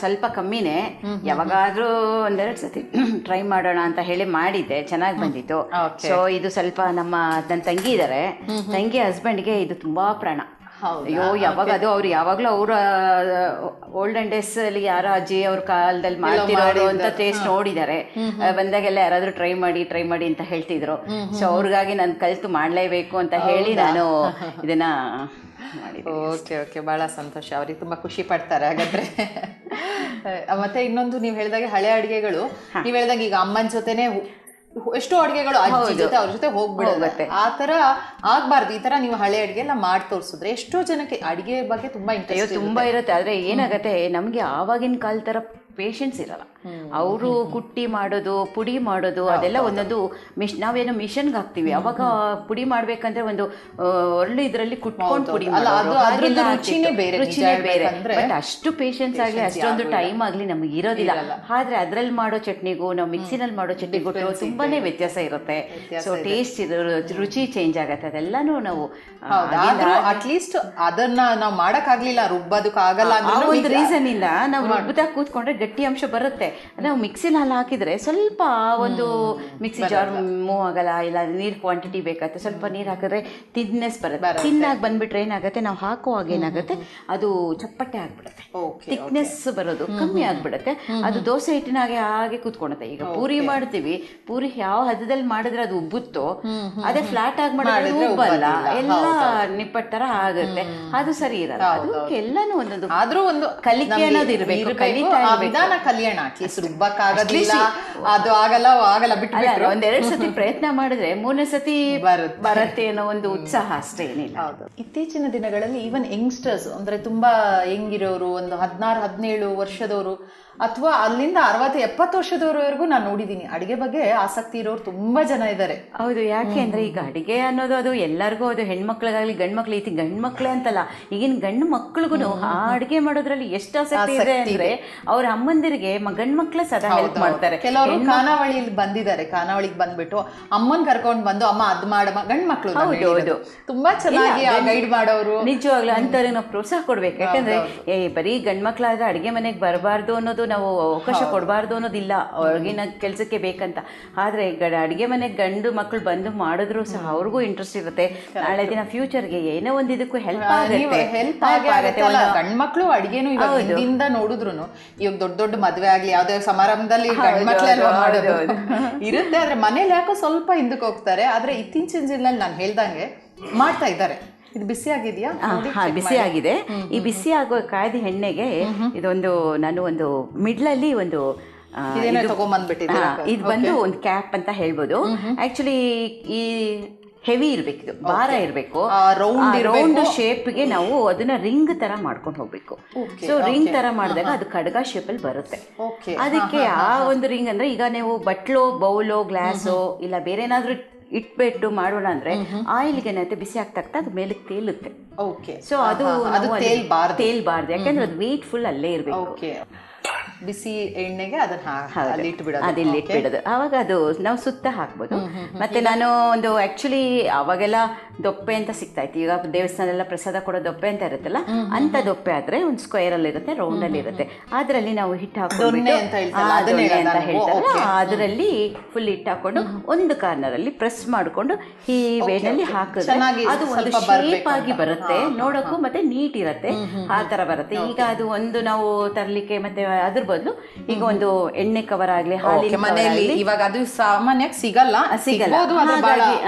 ಸ್ವಲ್ಪ ಕಮ್ಮಿನೇ. ಯಾವಾಗಾದ್ರೂ ಒಂದೆರಡು ಸತಿ ಟ್ರೈ ಮಾಡೋಣ ಅಂತ ಹೇಳಿ ಮಾಡಿದ್ದೆ. ಚೆನ್ನಾಗಿ ಬಂದಿತ್ತು. ಸೊ ಇದು ಸ್ವಲ್ಪ ನಮ್ಮ ನನ್ನ ತಂಗಿ ಇದ್ದಾರೆ ತಂಗಿ ಹಸ್ಬೆಂಡ್ಗೆ ಇದು ತುಂಬಾ ಪ್ರಾಣ? ಅಯ್ಯೋ ಯಾವಾಗ ಅದು ಅವ್ರು ಯಾವಾಗ್ಲೂ ಅವರ ಓಲ್ಡನ್ ಡೇಸ್ ಅಲ್ಲಿ ಯಾರ ಅಜ್ಜಿ ಅವ್ರ ಕಾಲದಲ್ಲಿ ಮಾಡ್ತಿರೋ ಅಂತ ಟೇಸ್ಟ್ ನೋಡಿದ್ದಾರೆ. ಬಂದಾಗೆಲ್ಲ ಯಾರಾದ್ರೂ ಟ್ರೈ ಮಾಡಿ ಟ್ರೈ ಮಾಡಿ ಅಂತ ಹೇಳ್ತಿದ್ರು. ಸೊ ಅವ್ರಿಗಾಗಿ ನಾನು ಕಲಿತು ಮಾಡ್ಲೇಬೇಕು ಅಂತ ಹೇಳಿ ನಾನು ಇದನ್ನ ಓಕೆ ಓಕೆ ಬಹಳ ಸಂತೋಷ. ಅವ್ರಿಗೆ ತುಂಬಾ ಖುಷಿ ಪಡ್ತಾರೆ ಹಾಗಾದ್ರೆ. ಮತ್ತೆ ಇನ್ನೊಂದು ನೀವು ಹೇಳಿದಾಗೆ ಹಳೆ ಅಡಿಗೆಗಳು. ನೀವು ಹೇಳಿದಾಗ ಈಗ ಅಮ್ಮನ ಜೊತೆನೆ ಎಷ್ಟೋ ಅಡುಗೆಗಳು ಅಜ್ಜಿ ಜೊತೆ ಅವ್ರ ಜೊತೆ ಹೋಗ್ಬಿಡುತ್ತೆ ಆ ತರ ಆಗ್ಬಾರ್ದು. ಈ ತರ ನೀವು ಹಳೆ ಅಡುಗೆ ಎಲ್ಲ ಮಾಡಿ ತೋರಿಸಿದ್ರೆ ಎಷ್ಟೋ ಜನಕ್ಕೆ ಅಡಿಗೆ ಬಗ್ಗೆ ತುಂಬಾ ಇಂಟ್ರೆಸ್ಟ್ ತುಂಬಾ ಇರುತ್ತೆ. ಆದ್ರೆ ಏನಾಗತ್ತೆ ನಮ್ಗೆ ಆವಾಗಿನ ಕಾಲ ತರ ಪೇಷನ್ಸ್ ಇರಲ್ಲ. ಅವರು ಕುಟ್ಟಿ ಮಾಡೋದು ಪುಡಿ ಮಾಡೋದು ಅದೆಲ್ಲ ಒಂದೊಂದು ಮಿಶ್ ನಾವೇನು ಮಿಷನ್ಗೆ ಹಾಕ್ತಿವಿ. ಅವಾಗ ಪುಡಿ ಮಾಡ್ಬೇಕಂದ್ರೆ ಒಂದು ಒಳ್ಳೆ ಇದರಲ್ಲಿ ಕುಟ್ಕೊಂಡು ಪುಡಿ ರುಚಿನೇ ಬೇರೆ, ಬಟ್ ಅಷ್ಟು ಪೇಷನ್ಸ್ ಆಗಲಿ ಅಷ್ಟೊಂದು ಟೈಮ್ ಆಗಲಿ ನಮಗೆ ಇರೋದಿಲ್ಲ. ಆದ್ರೆ ಅದ್ರಲ್ಲಿ ಮಾಡೋ ಚಟ್ನಿಗೂ ನಾವು ಮಿಕ್ಸಿನಲ್ಲಿ ಮಾಡೋ ಚಟ್ನಿಗೂ ತುಂಬಾನೇ ವ್ಯತ್ಯಾಸ ಇರುತ್ತೆ. ಸೊ ಟೇಸ್ಟ್ ರುಚಿ ಚೇಂಜ್ ಆಗತ್ತೆ. ಅದೆಲ್ಲಾನು ನಾವು ಅಟ್ಲೀಸ್ಟ್ ಅದನ್ನ ನಾವು ಮಾಡಕ್ಕಾಗ್ಲಿಲ್ಲ ರುಬ್ಬೋದಕ್ಕಾಗಲ್ಲ ಒಂದು ರೀಸನ್ ಇಲ್ಲ. ನಾವು ರುಬ್ಬದಾಗ ಕೂತ್ಕೊಂಡ್ರೆ ಗಟ್ಟಿ ಅಂಶ ಬರುತ್ತೆ. ನಾವು ಮಿಕ್ಸಿನ ಹಾಲು ಹಾಕಿದ್ರೆ ಸ್ವಲ್ಪ ಒಂದು ಮಿಕ್ಸಿ ಜಾರ್ ಮೂವ್ ಆಗಲ್ಲ ಇಲ್ಲ ನೀರ್ ಕ್ವಾಂಟಿಟಿ ಬೇಕಾಗುತ್ತೆ ಸ್ವಲ್ಪ ನೀರ್ ಹಾಕಿದ್ರೆ ತಿನ್ನೆಸ್ ಬರುತ್ತೆ. ತಿನ್ನಾಗಿ ಬಂದ್ಬಿಟ್ರೆ ಏನಾಗುತ್ತೆ? ನಾವು ಹಾಕುವಾಗ ಏನಾಗುತ್ತೆ? ಅದು ಚಪ್ಪಟ್ಟೆ ಆಗ್ಬಿಡುತ್ತೆ. ತಿಕ್ನೆಸ್ ಬರೋದು ಕಮ್ಮಿ ಆಗ್ಬಿಡುತ್ತೆ. ಅದು ದೋಸೆ ಹಿಟ್ಟಿನ ಹಾಗೆ ಕೂತ್ಕೊಳುತ್ತೆ. ಈಗ ಪೂರಿ ಮಾಡ್ತೀವಿ. ಪೂರಿ ಯಾವ ಹದದಲ್ಲಿ ಮಾಡಿದ್ರೆ ಅದು ಉಬ್ಬುತ್ತೋ ಅದೇ ಫ್ಲಾಟ್ ಆಗಿ ಮಾಡಿದ್ರೆ ಉಬ್ಬಲ್ಲ. ಎಲ್ಲ ನಿಪ್ಪಟ್ ತರ ಆಗುತ್ತೆ. ಅದು ಸರಿ ಇರಲ್ಲ. ಅದಕ್ಕೆ ಎಲ್ಲಾನು ಒಂದೊಂದು ಆದ್ರೂ ಒಂದು ಕಲಿಕೆ ಅನ್ನೋದು ಇರ್ಬೇಕು, ಕಲಿಯೋಣ. ಅಟ್ಲೀಸ್ಟ್ ರುಬ್ಬಕ್ ಆಗೋದಿಲ್ಲ ಅದು ಆಗಲ್ಲ ಆಗಲ್ಲ ಬಿಟ್ಟು ಒಂದ್ ಒಂದೆರಡು ಸತಿ ಪ್ರಯತ್ನ ಮಾಡಿದ್ರೆ ಮೂರನೇ ಸತಿ ಬರುತ್ತೆ. ಬರುತ್ತೆ ಅನ್ನೋ ಒಂದು ಉತ್ಸಾಹ ಅಷ್ಟೇ ಏನಿಲ್ಲ. ಹೌದು. ಇತ್ತೀಚಿನ ದಿನಗಳಲ್ಲಿ ಈವನ್ ಯಂಗ್ಸ್ಟರ್ಸ್ ಅಂದ್ರೆ ತುಂಬಾ ಹೆಂಗಿರೋರು ಒಂದು ಹದಿನಾರು ಹದಿನೇಳು ವರ್ಷದವರು ಅಥವಾ ಅಲ್ಲಿಂದ ಅರವತ್ತು ಎಪ್ಪತ್ತು ವರ್ಷದವರವರೆಗೂ ನಾನು ನೋಡಿದ್ದೀನಿ ಅಡಿಗೆ ಬಗ್ಗೆ ಆಸಕ್ತಿ ಇರೋರು ತುಂಬಾ ಜನ ಇದ್ದಾರೆ ಹೌದು ಯಾಕೆ ಅಂದ್ರೆ ಈಗ ಅಡಿಗೆ ಅನ್ನೋದು ಅದು ಎಲ್ಲರಿಗೂ ಅದು ಹೆಣ್ಮಕ್ಳಿಗಾಗ್ಲಿ ಗಂಡ್ ಮಕ್ಳು ಐತಿ ಗಂಡ್ ಮಕ್ಳೇ ಅಂತಲ್ಲ ಈಗಿನ ಗಂಡು ಮಕ್ಳಿಗೂ ಆ ಅಡಿಗೆ ಮಾಡೋದ್ರಲ್ಲಿ ಎಷ್ಟು ಆಸಕ್ತಿ ಇದೆ ಅಂದ್ರೆ ಅವ್ರ ಅಮ್ಮಂದಿರಿಗೆ ಗಂಡ್ ಮಕ್ಳೇ ಸದಾ ಹೆಲ್ಪ್ ಮಾಡ್ತಾರೆ. ಕೆಲವರು ಖಾನಾವಳಿಲಿ ಬಂದಿದ್ದಾರೆ ಖಾನಾವಳಿಗೆ ಬಂದ್ಬಿಟ್ಟು. ಅಮ್ಮನ್ ಕರ್ಕೊಂಡ್ ಬಂದು ಅಮ್ಮ ಅದ್ ಮಾಡಮ್ಮ ಗಂಡ್ ಮಕ್ಳು ಹೌದು, ಹೇಳಿರೋದು. ತುಂಬಾ ಚೆನ್ನಾಗಿ ಗೈಡ್ ಮಾಡೋರು. ನಿಜವಾಗ್ಲೂ ಅಂಥವ್ರಿಗೆ ನಾವು ಪ್ರೋತ್ಸಾಹ ಕೊಡ್ಬೇಕು. ಯಾಕಂದ್ರೆ ಏ ಬರೀ ಗಂಡ್ ಮಕ್ಳಾದ್ರೆ ಅಡಿಗೆ ಮನೆಗೆ ಬರಬಾರ್ದು ಅನ್ನೋದು ನಾವು ಅವಕಾಶ ಕೊಡಬಾರ್ದು ಅನ್ನೋದಿಲ್ಲ. ಹೊರಗಿನ ಕೆಲಸಕ್ಕೆ ಬೇಕಂತ. ಆದರೆ ಗ- ಮನೆ ಮನೆಗೆ ಗಂಡು ಮಕ್ಕಳು ಬಂದು ಮಾಡಿದ್ರು ಸಹ ಅವ್ರಿಗೂ ಇಂಟ್ರೆಸ್ಟ್ ಇರುತ್ತೆ. ನಾಳೆ ದಿನ ಫ್ಯೂಚರ್ಗೆ ಏನೋ ಒಂದು ಇದಕ್ಕೂ ಹೆಲ್ಪ್ ಆಗುತ್ತೆ. ಹೆಲ್ಪ್ ಆಗಿ ಆಗುತ್ತೆ ಗಂಡ್ ಮಕ್ಳು ಅಡಿಗೆನು ಇವಾಗ ನೋಡಿದ್ರು ಇವಾಗ ದೊಡ್ಡ ದೊಡ್ಡ ಮದುವೆ ಆಗಲಿ ಯಾವುದೇ ಸಮಾರಂಭದಲ್ಲಿ ಗಂಡ್ ಮಕ್ಕಳೆಲ್ಲ ಮಾಡೋದು? ಇರುತ್ತೆ ಆದರೆ ಮನೇಲಿ ಯಾಕೋ ಸ್ವಲ್ಪ ಹಿಂದಕ್ಕೆ ಹೋಗ್ತಾರೆ ಆದರೆ ಇತ್ತೀಚಿನ ದಿನದಲ್ಲಿ ನಾನು ಹೇಳ್ದಂಗೆ ಮಾಡ್ತಾ ಇದ್ದಾರೆ. ಇದು ಬಿಸಿ ಆಗಿದೆಯಾ? ಹಾ ಬಿಸಿ ಆಗಿದೆ. ಈ ಬಿಸಿ ಆಗೋ ಕಾಯ್ದ ಎಣ್ಣೆಗೆ ಇದೊಂದು ನಾನು ಒಂದು ಮಿಡ್ಲಲ್ಲಿ ಒಂದು ಇದು- ಇದು ಬಂದು ಒಂದು ಕ್ಯಾಪ್ ಅಂತ ಹೇಳ್ಬೋದು. ಆಕ್ಚುಲಿ ಈ ಹೆವಿ ಇರ್ಬೇಕು ಇದು ಭಾರ ಇರಬೇಕು. ರೌಂಡ್ ರೌಂಡ್ ಶೇಪ್ಗೆ ನಾವು ಅದನ್ನ ರಿಂಗ್ ತರ ಮಾಡ್ಕೊಂಡು ಹೋಗ್ಬೇಕು. ಸೊ ರಿಂಗ್ ತರ ಮಾಡಿದಾಗ ಅದು ಕಡಗ ಶೇಪಲ್ಲಿ ಬರುತ್ತೆ. ಅದಕ್ಕೆ ಆ ಒಂದು ರಿಂಗ್ ಅಂದ್ರೆ ಈಗ ನೀವು ಬಟ್ಲೋ ಬೌಲೋ ಗ್ಲಾಸೋ ಇಲ್ಲ ಬೇರೆ ಏನಾದ್ರೂ ಇಟ್ಬಿಟ್ಟು ಮಾಡೋಣ ಅಂದ್ರೆ ಆಯಿಲ್ಗೆ ಏನಾಗುತ್ತೆ ಬಿಸಿ ಆಗ್ತಾ ಅದು ಮೇಲೆ ತೇಲುತ್ತೆ. ಓಕೆ ಸೊ ಅದು ತೇಲ್ಬಾರ್ದು. ಯಾಕಂದ್ರೆ ಅದು ವೇಟ್ ಫುಲ್ ಅಲ್ಲೇ ಇರಬೇಕು. ಓಕೆ ಬಿಸಿ ಎಣ್ಣೆಗೆ ಅದನ್ನ ಇಟ್ಟು ಬಿಡೋದು ಇಟ್ಬಿಡೋದು. ಅದಿಲ್ಲಿ ಇಟ್ಬಿಡೋದು. ಆವಾಗ ಅದು ನಾವು ಸುತ್ತ ಹಾಕ್ಬೋದು. ಮತ್ತೆ ನಾನು ಒಂದು ಆಕ್ಚುಲಿ ಅವಾಗೆಲ್ಲ ದೊಪ್ಪೆ ಅಂತ ಸಿಗ್ತಾ ಇತ್ತು ಈಗ ದೇವಸ್ಥಾನ ಎಲ್ಲ ಪ್ರಸಾದ ಕೊಡೋ ದೊಪ್ಪೆ ಅಂತ ಇರುತ್ತಲ್ಲ ಅಂತ ದೊಪ್ಪೆ ಆದ್ರೆ ಒಂದು ಸ್ಕ್ವೇರ್ ಅಲ್ಲಿ ಇರುತ್ತೆ ರೌಂಡ್ ಅಲ್ಲಿ ಇರುತ್ತೆ. ಅದರಲ್ಲಿ ನಾವು ಹಿಟ್ಟು ಹಾಕೊಂಡು ಅಂತ ಅದರಲ್ಲಿ ಫುಲ್ ಹಿಟ್ಟು ಹಾಕೊಂಡು ಒಂದು ಕಾರ್ನರ್ ಅಲ್ಲಿ ಪ್ರೆಸ್ ಮಾಡಿಕೊಂಡು ಈ ವೇನಲ್ಲಿ ಹಾಕಿದ್ರೆ ಅದು ಒಂದು ಶೇಪ್ ಆಗಿ ಬರುತ್ತೆ. ನೋಡೋಕು ಮತ್ತೆ ನೀಟ್ ಇರುತ್ತೆ. ಆ ತರ ಬರುತ್ತೆ. ಈಗ ಅದು ಒಂದು ನಾವು ತರಲಿಕ್ಕೆ ಮತ್ತೆ ಅದ್ರ ಬದಲು ಈಗ ಒಂದು ಎಣ್ಣೆ ಕವರ್ ಆಗ್ಲಿ ಹಾಲಿನ ಮನೆಯಲ್ಲಿ ಇವಾಗ ಅದು ಸಾಮಾನ್ಯವಾಗಿ ಸಿಗಲ್ಲ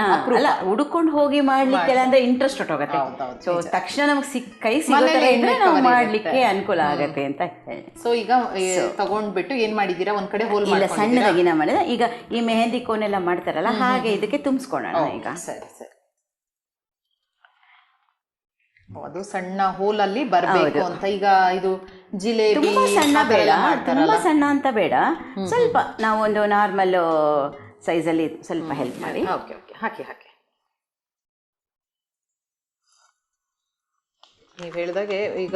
ಅಪರೂಪ. ಅಲ್ಲ ಹುಡ್ಕೊಂಡು ಹೋಗಿ ಮಾಡ್ಲಿಕ್ಕೆ ಅಂದ್ರೆ ಇಂಟ್ರೆಸ್ಟ್ ಹೊಟ್ಟೋಗತ್ತೆ ಸೊ ತಕ್ಷಣ ನಮ್ಗೆ ಸಿಕ್ ಕೈ ಇದ್ರೆ ನಾವು ಮಾಡ್ಲಿಕ್ಕೆ ಅನುಕೂಲ ಆಗತ್ತೆ ಅಂತ ಹೇಳಿ ಸೊ ಈಗ ತಗೊಂಡ್ಬಿಟ್ಟು ಏನ್ ಮಾಡಿದೀರಾ? ಒಂದ್ ಕಡೆ ಹೋಲ್ ಇಲ್ಲ ಸಣ್ಣದಾಗಿ ನಾವು ಮಾಡಿದ. ಈಗ ಈ ಮೆಹಂದಿ ಕೋನೆಲ್ಲ ಮಾಡ್ತಾರಲ್ಲ ಹಾಗೆ ಇದಕ್ಕೆ ತುಂಬಿಸ್ಕೊಳ್ಳೋಣ ಈಗ. ಸರಿ ಸರಿ ಓ, ಅದು ಸಣ್ಣ ಹೋಲ್ ಅಲ್ಲಿ ಬರ್ಬೇಕು ಅಂತ. ಈಗ ಇದು ಜಿಲೇಬಿ ತುಂಬಾ ಸಣ್ಣ ಬೇಡ ತುಂಬಾ ಸಣ್ಣ ಅಂತ ಬೇಡ. ಸ್ವಲ್ಪ ನಾವು ಒಂದು ನಾರ್ಮಲ್ ಸೈಜಲ್ಲಿ ಸ್ವಲ್ಪ ಹೆಲ್ಪ್ ಮಾಡಿ. Okay okay. ಹಾಕಿ ಹಾಕಿ. ನೀವ್ ಹೇಳ್ದಾಗೆ ಈಗ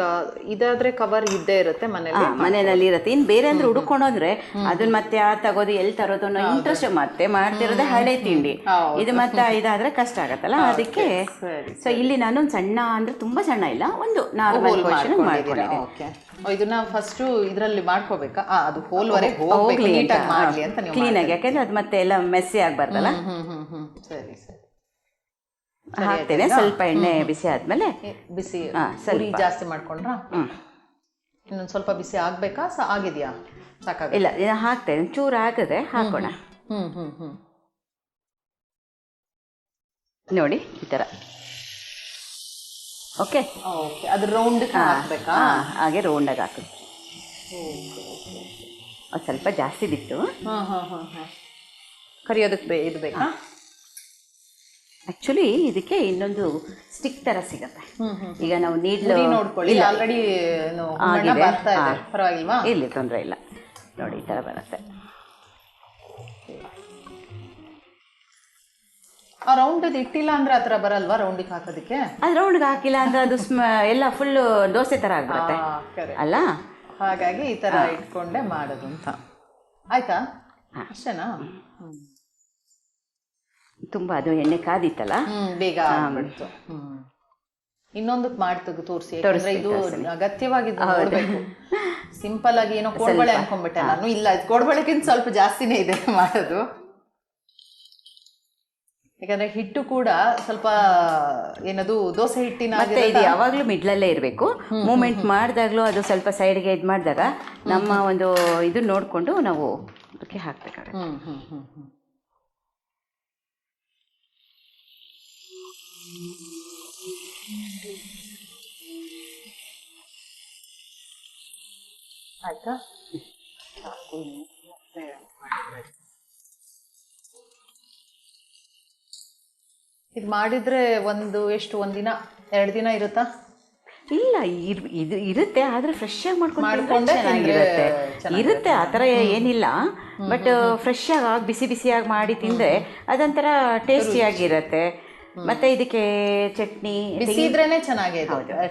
ಇದಾದ್ರೆ ಕವರ್ ಇದ್ದೇ ಇರುತ್ತೆ ಮನೇಲಿ ಮನೆಯಲ್ಲಿ ಇರುತ್ತೆ. ಇನ್ನು ಬೇರೆ ಅಂದ್ರೆ ಹುಡುಕೊಂಡೋದ್ರೆ ಅದನ್ನ ಮತ್ತೆ ಆ ತಗೋದು ಎಲ್ಲಿ ತರೋದು ಅನ್ನೋ ಇಂಟ್ರೆಸ್ಟ್ ಮತ್ತೆ ಮಾಡ್ತಿರೋದೇ ಹಳೆ ತಿಂಡಿ. ಇದು ಮತ್ತೆ ಇದಾದ್ರೆ ಕಷ್ಟ ಆಗತ್ತಲ್ಲ? ಅದಕ್ಕೆ ಸೊ ಇಲ್ಲಿ ನಾನು ಸಣ್ಣ ಅಂದ್ರೆ ತುಂಬಾ ಸಣ್ಣ ಇಲ್ಲ ಒಂದು ನಾರ್ಮಲ್ ಓಕೆ. ಇದನ್ನ ಫಸ್ಟ್ ಇದರಲ್ಲಿ ಮಾಡ್ಕೋಬೇಕಾ? ಅದು ಹೋಲ್ ವರೆಗೆ ಹೋಗ್ಬೇಕು. ಹೋಗ್ಲಿ ನೀಟಾಗಿ ಮಾಡ್ಲಿ ಅಂತ ನೀವು ಕ್ಲೀನ್ ಆಗಿ ಯಾಕಂದ್ರೆ ಅದು ಮತ್ತೆ ಎಲ್ಲ ಮೆಸ್ಸಿ ಆಗ್ಬಾರ್ದಲ್ಲ? ಸರಿ ಸರಿ. ಹಾಕ್ತೇನೆ. ಸ್ವಲ್ಪ ಎಣ್ಣೆ ಬಿಸಿ ಆದ್ಮೇಲೆ ಬಿಸಿ ಪೂರಿ ಜಾಸ್ತಿ ಮಾಡ್ಕೊಂಡ್ರಾ? ಇನ್ನೊಂದು ಸ್ವಲ್ಪ ಬಿಸಿ ಆಗ್ಬೇಕಾ? ಸ ಆಗಿದೆಯಾ? ಸಾಕಾಗ ಇಲ್ಲ ಹಾಕ್ತೇನೆ. ಚೂರು ಆಗದೆ ಹಾಕೋಣ. ಹ್ಞೂ ಹ್ಞೂ ಹ್ಞೂ ನೋಡಿ ಈ ಥರ ಓಕೆ. ಓಕೆ ಅದು ರೌಂಡ್ ಹಾಕ್ಬೇಕಾ? ಹಾಗೆ ರೌಂಡಾಗಿ ಹಾಕು. ಅದು ಸ್ವಲ್ಪ ಜಾಸ್ತಿ ಬಿತ್ತು ಹಾ ಹಾ ಹಾ ಹಾ ಕರಿಯೋದಕ್ಕೆ ಬೇ ಇದು ಬೇಕಾ? ಆ್ಯಕ್ಚುಲಿ ಇದಕ್ಕೆ ಇನ್ನೊಂದು ಸ್ಟಿಕ್ ತರ ಸಿಗತ್ತೆ. ಈಗ ನಾವು ನೀಡ್ಲು ನೋಡ್ಕೊಳ್ಳಿ. ಆಲ್ರೆಡಿ ಪರವಾಗಿಲ್ವಾ? ಇಲ್ಲಿ ತೊಂದರೆ ಇಲ್ಲ. ನೋಡಿ ಈ ಥರ ಬರುತ್ತೆ. ಆ ರೌಂಡ್ ಇಟ್ಟಿಲ್ಲ ಅಂದ್ರೆ ಆ ಥರ ಬರಲ್ವಾ ರೌಂಡಿಗೆ ಹಾಕೋದಕ್ಕೆ? ಅದು ರೌಂಡ್ಗೆ ಹಾಕಿಲ್ಲ ಅಂದ್ರೆ ಅದು ಸ್ಮ ಎಲ್ಲ ಫುಲ್ಲು ದೋಸೆ ಥರ ಆಗ್ಬಿಡುತ್ತೆ. ಅಲ್ಲ? ಹಾಗಾಗಿ ಈ ತರ ಇಟ್ಕೊಂಡೆ ಮಾಡೋದು ಅಂತ. ಆಯ್ತಾ? ಅಷ್ಟೇನಾ. ತುಂಬ ಅದು ಎಣ್ಣೆ ಕಾದಿತ್ತಲ್ಲ? ಬೇಗ ಇನ್ನೊಂದಕ್ಕೆ ಮಾಡಿ ತೆಗೆದು ತೋರಿಸಿ ಇದು ಅಗತ್ಯವಾಗಿ ಇದು ನೋಡ್ಬೇಕು. ಸಿಂಪಲ್ ಆಗಿ ಏನೋ ಕೋಡ್ಬಳೆ ಅನ್ಕೊಂಡ್ಬಿಟ್ಟೆ. ನಾನು ಇಲ್ಲ. ಕೋಡ್ಬಳೆಗಿಂತ ಸ್ವಲ್ಪ ಜಾಸ್ತಿನೇ ಇದೆ ಮಾಡೋದು. ಯಾಕಂದ್ರೆ ಹಿಟ್ಟು ಕೂಡ ಸ್ವಲ್ಪ ಏನದು ದೋಸೆ ಹಿಟ್ಟಿನ ಮತ್ತೆ ಇದು ಯಾವಾಗಲೂ ಮಿಡ್ಲಲ್ಲೇ ಇರಬೇಕು. ಮೂಮೆಂಟ್ ಮಾಡಿದಾಗಲೂ ಅದು ಸ್ವಲ್ಪ ಸೈಡ್ಗೆ ಇದು ಮಾಡಿದಾಗ ನಮ್ಮ ಒಂದು ಇದು ನೋಡಿಕೊಂಡು ನಾವು ಅದಕ್ಕೆ ಹಾಕ್ಬೇಕಾಗುತ್ತೆ. ಆಯ್ತಾ? ಇದು ಮಾಡಿದ್ರೆ ಒಂದು ಎಷ್ಟು ಒಂದಿನ ಎರಡು ದಿನ ಇರುತ್ತಾ? ಇಲ್ಲ ಇರ್ ಇದು ಇರುತ್ತೆ ಆದ್ರೆ ಫ್ರೆಶ್ ಆಗಿ ಮಾಡ್ಕೊಂಡು ಮಾಡ್ಕೊಂಡೆ ಚೆನ್ನಾಗಿರುತ್ತೆ. ಇರುತ್ತೆ ಆ ತರ ಏನಿಲ್ಲ. ಬಟ್ ಫ್ರೆಶ್ ಆಗಿ ಬಿಸಿ ಬಿಸಿಯಾಗಿ ಮಾಡಿ ತಿಂದ್ರೆ ಅದೊಂಥರ ಟೇಸ್ಟಿಯಾಗಿರುತ್ತೆ ಮತ್ತೆ ಇದಕ್ಕೆ ಚಟ್ನಿ ಬಿಸಿ ಇದ್ರೇನೆ ಚೆನ್ನಾಗಿ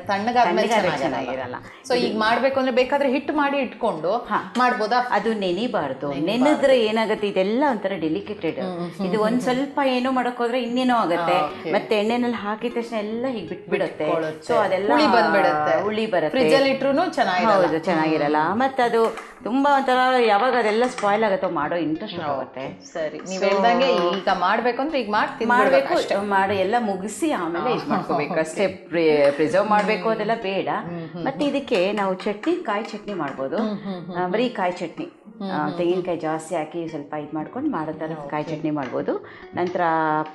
ತಣ್ಣಗಾದ್ಮೇಲೆ ಚೆನ್ನಾಗಿರಲ್ಲ. ಸೊ ಈಗ ಮಾಡ್ಬೇಕು ಅಂದ್ರೆ ಬೇಕಾದ್ರೆ ಹಿಟ್ಟು ಮಾಡಿ ಇಟ್ಕೊಂಡು ಮಾಡ್ಬೋದಾ? ಅದು ನೆನಿಬಾರ್ದು. ನೆನೆದ್ರೆ ಏನಾಗುತ್ತೆ? ಇದೆಲ್ಲ ಒಂಥರ ಡೆಲಿಕೇಟೆಡ್ ಇದು ಒಂದ್ ಸ್ವಲ್ಪ ಏನೋ ಮಾಡಕ್ ಹೋದ್ರೆ ಇನ್ನೇನೋ ಆಗುತ್ತೆ. ಮತ್ತೆ ಎಣ್ಣೆನಲ್ಲಿ ಹಾಕಿದ ತಕ್ಷಣ ಎಲ್ಲ ಹೀಗೆ ಬಿಟ್ಬಿಡುತ್ತೆ. ಸೊ ಅದೆಲ್ಲ ಹುಳಿ ಬಂದ್ಬಿಡುತ್ತೆ. ಉಳಿ ಬರುತ್ತೆ. ಫ್ರಿಜ್ ಅಲ್ಲಿ ಇಟ್ರು ಚೆನ್ನಾಗಿರಲ್ಲ. ಚೆನ್ನಾಗಿರಲ್ಲ ಮತ್ತೆ ಅದು ತುಂಬಾ ಒಂಥರ ಯಾವಾಗ ಅದೆಲ್ಲ ಸ್ಪಾಯ್ಲ್ ಆಗುತ್ತೋ ಮಾಡೋ ಇಂಟ್ರೆಸ್ಟ್ ಆಗುತ್ತೆ. ಸರಿ. ನೀವು ಹೇಳ್ದಂಗೆ ಈಗ ಮಾಡ್ಬೇಕು ಅಂದ್ರೆ ಈಗ ಮಾಡ್ತೀನಿ ಮಾಡಬೇಕು. ಮಾಡಿ ಎಲ್ಲ ಮುಗಿಸಿ ಆಮೇಲೆ ಇದು ಮಾಡ್ಕೋಬೇಕು. ಅಷ್ಟೇ ಪ್ರಿಸರ್ವ್ ಮಾಡಬೇಕು ಅದೆಲ್ಲ ಬೇಡ. ಮತ್ತೆ ಇದಕ್ಕೆ ನಾವು ಚಟ್ನಿ ಕಾಯಿ ಚಟ್ನಿ ಮಾಡ್ಬೋದು. ಬರೀ ಕಾಯಿ ಚಟ್ನಿ. ತೆಂಗಿನಕಾಯಿ ಜಾಸ್ತಿ ಹಾಕಿ ಸ್ವಲ್ಪ ಇದು ಮಾಡ್ಕೊಂಡು ಮಾಡೋ ಥರ ಕಾಯಿ ಚಟ್ನಿ ಮಾಡ್ಬೋದು. ನಂತರ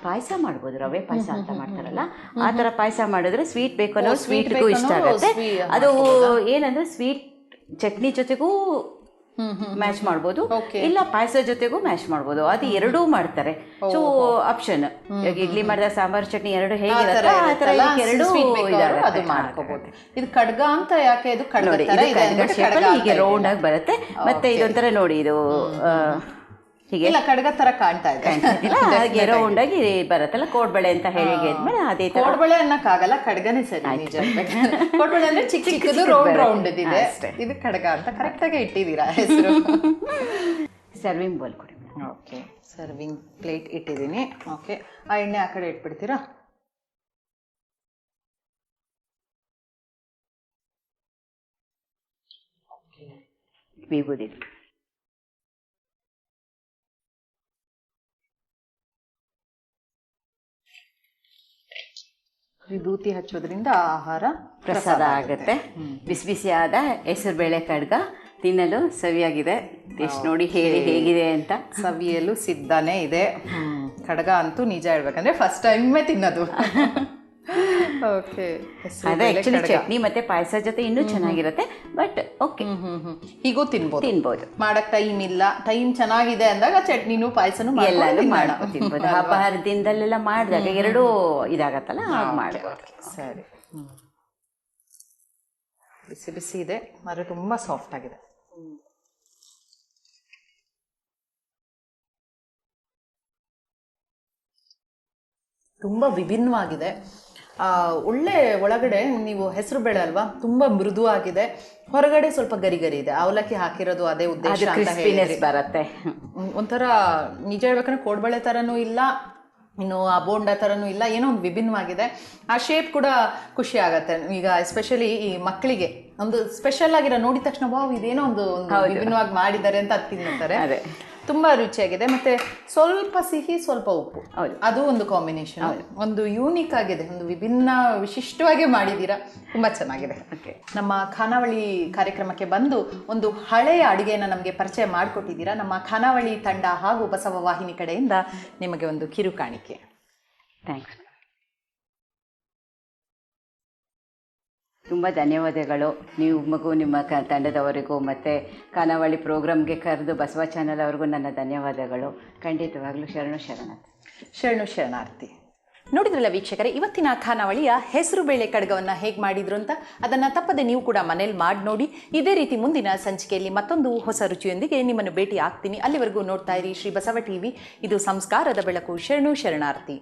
ಪಾಯಸ ಮಾಡ್ಬೋದು ರವೆ ಪಾಯಸ ಅಂತ ಮಾಡ್ತಾರಲ್ಲ? ಆ ಥರ ಪಾಯಸ ಮಾಡಿದ್ರೆ ಸ್ವೀಟ್ ಬೇಕು ಅನ್ನೋ ಸ್ವೀಟ್ಗೂ ಇಷ್ಟ ಆಗುತ್ತೆ. ಅದು ಏನಂದ್ರೆ ಸ್ವೀಟ್ ಚಟ್ನಿ ಜೊತೆಗೂ ಮ್ಯಾಚ್ ಮಾಡ್ಬೋದು. ಇಲ್ಲ ಪಾಯಸ ಜೊತೆಗೂ ಮ್ಯಾಚ್ ಮಾಡ್ಬೋದು. ಅದು ಎರಡೂ ಮಾಡ್ತಾರೆ. ಸೊ ಆಪ್ಷನ್ ಇವಾಗ ಇಡ್ಲಿ ಮಾಡಿದ ಸಾಂಬಾರ್ ಚಟ್ನಿ ಎರಡು. ಅದು ಮಾಡ್ಕೋಬಹುದು ಇದು ಖಡ್ಗ ಅಂತ ಯಾಕೆ? ಇದು ನೋಡಿ ಹೀಗೆ. ರೌಂಡ್ ಆಗಿ ಬರುತ್ತೆ. ಮತ್ತೆ ಇದೊಂಥರ ನೋಡಿ ಇದು ಹೀಗೆ ಇಲ್ಲ ಕಡಗ ತರ ಕಾಣ್ತಾ ಇದೆ. ಕಾಣ್ತಿದ್ದಿಲ್ಲ ಹಾಗೆ ರೌಂಡ್ ಆಗಿ ಬರುತ್ತಲ್ಲ ಕೋಡ್ಬಳೆ ಅಂತ ಹೇಳಿ ಅದೇ ತರ. ಕೋಡ್ಬಳೆ ಅನ್ನಕ್ಕಾಗಲ್ಲ ಕಡಗನೇ ಸರಿ ನಿಜ. ಕೋಡ್ಬಳೆ ಅಂದ್ರೆ ಚಿಕ್ಕ ಚಿಕ್ಕದು ರೌಂಡ್ ರೌಂಡ್ ಇದೆ. ಇದು ಕಡಗ ಅಂತ ಕರೆಕ್ಟ್ ಆಗಿ ಇಟ್ಟಿದ್ದೀರಾ ಹೆಸರು? ಸರ್ವಿಂಗ್ ಬೌಲ್ ಕೊಡಿ ಓಕೆ ಸರ್ವಿಂಗ್ ಪ್ಲೇಟ್ ಇಟ್ಟಿದ್ದೀನಿ. ಓಕೆ ಆ ಎಣ್ಣೆ ಆ ಕಡೆ ಇಟ್ಬಿಡ್ತೀರಾ? ವಿಭೂದಿ ವಿಭೂತಿ ಹಚ್ಚೋದ್ರಿಂದ ಆಹಾರ ಪ್ರಸಾದ ಆಗುತ್ತೆ. ಬಿಸಿ ಬಿಸಿಯಾದ ಹೆಸರುಬೇಳೆ ಕಡ್ಗ ತಿನ್ನಲು ಸವಿಯಾಗಿದೆ. ಟೇಸ್ಟ್ ನೋಡಿ ಹೇಳಿ ಹೇಗಿದೆ ಅಂತ. ಸವಿಯಲು ಸಿದ್ಧನೇ ಇದೆ. ಕಡ್ಗ ಖಡ್ಗ ಅಂತೂ ನಿಜ ಹೇಳ್ಬೇಕಂದ್ರೆ ಫಸ್ಟ್ ಟೈಮೇ ತಿನ್ನೋದು. ಓಕೆ ಅದೇ ಆ್ಯಕ್ಚುಲಿ ಚಟ್ನಿ ಮತ್ತೆ ಪಾಯಸ ಜೊತೆ ಇನ್ನೂ ಚೆನ್ನಾಗಿರುತ್ತೆ ಬಟ್ ಓಕೆ ಹೀಗೂ ತಿನ್ಬೋದು. ತಿನ್ಬೋದು. ಮಾಡಕ್ಕೆ ಟೈಮ್ ಇಲ್ಲ. ಟೈಮ್ ಚೆನ್ನಾಗಿದೆ ಅಂದಾಗ ಚಟ್ನಿನೂ ಪಾಯಸನೂ ಎಲ್ಲಾನು ಮಾಡೋ ತಿನ್ಬೋದು. ಹಬ್ಬ ಹರಿದಿನದಲ್ಲೆಲ್ಲ ಮಾಡಿದಾಗ ಎರಡೂ ಇದಾಗತ್ತಲ್ಲ ಹಾಗೆ ಮಾಡ್ಬೋದು. ಸರಿ. ಬಿಸಿ ಬಿಸಿ ಇದೆ. ಆದರೆ ತುಂಬಾ ಸಾಫ್ಟ್ ಆಗಿದೆ. ತುಂಬ ವಿಭಿನ್ನವಾಗಿದೆ. ಒಳ್ಳೆ ಒಳಗಡೆ ನೀವು ಹೆಸರು ಬೇಳೆ ಅಲ್ವಾ ತುಂಬಾ ಮೃದುವಾಗಿದೆ. ಹೊರಗಡೆ ಸ್ವಲ್ಪ ಗರಿ ಗರಿ ಇದೆ. ಅವಲಕ್ಕಿ ಹಾಕಿರೋದು ಅದೇ ಉದ್ದೇಶ ಬರುತ್ತೆ. ಒಂಥರ ನಿಜ ಹೇಳ್ಬೇಕಂದ್ರೆ ಕೋಡ್ಬಳೆ ಥರನೂ ಇಲ್ಲ ಇನ್ನು ಆ ಬೋಂಡ ಥರನೂ ಇಲ್ಲ ಏನೋ ಒಂದು ವಿಭಿನ್ನವಾಗಿದೆ. ಆ ಶೇಪ್ ಕೂಡ ಖುಷಿ ಆಗತ್ತೆ. ಈಗ ಎಸ್ಪೆಷಲಿ ಈ ಮಕ್ಕಳಿಗೆ ಒಂದು ಸ್ಪೆಷಲ್ ಆಗಿರೋ ನೋಡಿದ ತಕ್ಷಣ ವಾವ್ ಇದೇನೋ ಒಂದು ವಿಭಿನ್ನವಾಗಿ ಮಾಡಿದ್ದಾರೆ ಅಂತ ಅದು ತಿನ್ನುತ್ತಾರೆ. ತುಂಬಾ ರುಚಿಯಾಗಿದೆ. ಮತ್ತೆ ಸ್ವಲ್ಪ ಸಿಹಿ ಸ್ವಲ್ಪ ಉಪ್ಪು. ಹೌದು. ಅದು ಒಂದು ಕಾಂಬಿನೇಷನ್ ಒಂದು ಯೂನಿಕ್ ಆಗಿದೆ. ಒಂದು ವಿಭಿನ್ನ ವಿಶಿಷ್ಟವಾಗಿ ಮಾಡಿದ್ದೀರಾ. ತುಂಬ ಚೆನ್ನಾಗಿದೆ. ಓಕೆ. ನಮ್ಮ ಖಾನಾವಳಿ ಕಾರ್ಯಕ್ರಮಕ್ಕೆ ಬಂದು ಒಂದು ಹಳೆಯ ಅಡುಗೆಯನ್ನು ನಮಗೆ ಪರಿಚಯ ಮಾಡಿಕೊಟ್ಟಿದ್ದೀರಾ. ನಮ್ಮ ಖಾನಾವಳಿ ತಂಡ ಹಾಗೂ ಬಸವ ವಾಹಿನಿ ಕಡೆಯಿಂದ ನಿಮಗೆ ಒಂದು ಕಿರು ಕಾಣಿಕೆ ಥ್ಯಾಂಕ್ಸ್ ತುಂಬ ಧನ್ಯವಾದಗಳು. ನೀವು ಮಗು, ನಿಮ್ಮ ಕ, ತಂಡದವರಿಗೂ ಮತ್ತು ಖಾನಾವಳಿ ಪ್ರೋಗ್ರಾಮ್ಗೆ ಕರೆದು ಬಸವ ಚಾನಲ್ ಅವ್ರಿಗೂ ನನ್ನ ಧನ್ಯವಾದಗಳು. ಖಂಡಿತವಾಗಲೂ ಶರಣು ಶರಣಾರ್ಥಿ. ಶರಣು ಶರಣಾರ್ಥಿ. ನೋಡಿದ್ರಲ್ಲ ವೀಕ್ಷಕರೇ, ಇವತ್ತಿನ ಖಾನಾವಳಿಯ ಹೆಸರು ಬೇಳೆ ಕಡಗವನ್ನ ಹೇಗೆ ಮಾಡಿದ್ರು ಅಂತ? ಅದನ್ನು ತಪ್ಪದೆ ನೀವು ಕೂಡ ಮನೇಲಿ ಮಾಡಿ ನೋಡಿ. ಇದೇ ರೀತಿ ಮುಂದಿನ ಸಂಚಿಕೆಯಲ್ಲಿ ಮತ್ತೊಂದು ಹೊಸ ರುಚಿಯೊಂದಿಗೆ ನಿಮ್ಮನ್ನು ಭೇಟಿ ಆಗ್ತೀನಿ ಅಲ್ಲಿವರೆಗೂ ನೋಡ್ತಾ ಇರಿ ಶ್ರೀ ಬಸವ ಟಿವಿ. ಇದು ಸಂಸ್ಕಾರದ ಬೆಳಕು. ಶರಣು ಶರಣಾರ್ಥಿ.